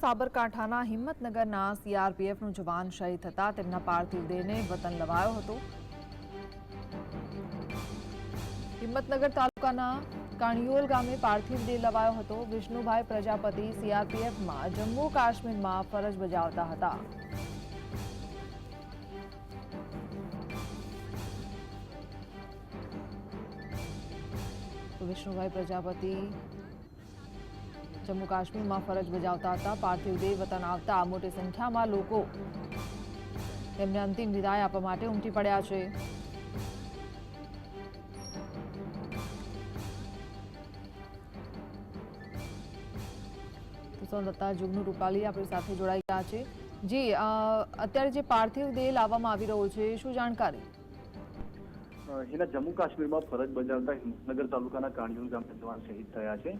સાબરકાંઠાના હિંમતનગરના સીઆરપીએફનું જવાન શહીદ થતા તેમના પાર્થિવ દેહને વતન લવાયો હતો. હિંમતનગર તાલુકાના કાણિયોલ ગામે પાર્થિવ દેહ લવાયો હતો. વિષ્ણુભાઈ પ્રજાપતિ સીઆરપીએફમાં જમ્મુ કાશ્મીરમાં ફરજ બજાવતા હતા. વિષ્ણુભાઈ પ્રજાપતિ જમ્મુ કાશ્મીરમાં ફરજ બજાવતા હતા. પાર્થિવ દેહ વતન આવતા મોટી સંખ્યામાં લોકો તેમને અંતિમ વિદાય આપવા માટે ઉમટી પડ્યા છે. તો જુગનુ રૂપાલી આપણી સાથે જોડાઈ ગયા છે. જી અત્યારે જે પાર્થિવ દેહ લાવવામાં આવી રહ્યો છે શું જાણકારી? અ, જમ્મુ કાશ્મીરમાં ફરજ બજાવતા હિંમતનગર તાલુકાના કાણિયોલ ગામના જવાન શહીદ થયા છે.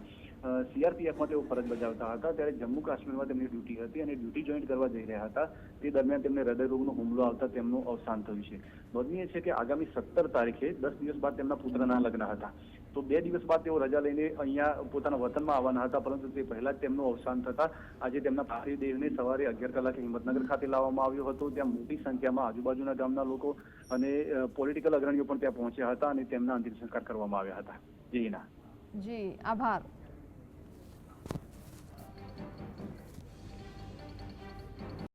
સીઆરપીએફમાં તેઓ ફરજ બજાવતા હતા. ત્યારે જમ્મુ કાશ્મીરમાં તેમની ડ્યુટી હતી અને ડ્યુટી જોઈન્ટ કરવા જઈ રહ્યા હતા. તે દરમિયાન તેમને હૃદયરોગનો હુમલો આવતા તેમનું અવસાન થયું છે. નોંધનીય છે કે આગામી સત્તર તારીખે દસ દિવસ બાદ તેમના પુત્રના લગ્ન હતા. તો બે દિવસ બાદ તેઓ રજા લઈને અહીંયા પોતાના વતનમાં આવવાના હતા, પરંતુ તે પહેલા જ તેમનું અવસાન થતા આજે તેમના પાર્થિવ દેહને સવારે અગિયાર કલાકે હિંમતનગર ખાતે લાવવામાં આવ્યો હતો. ત્યાં મોટી સંખ્યામાં આજુબાજુના ગામના લોકો અને પોલિટિકલ અગ્રણીઓ પણ ત્યાં પહોંચ્યા હતા અને તેમના અંતિમ સંસ્કાર કરવામાં આવ્યા હતા. જી જી, આભાર.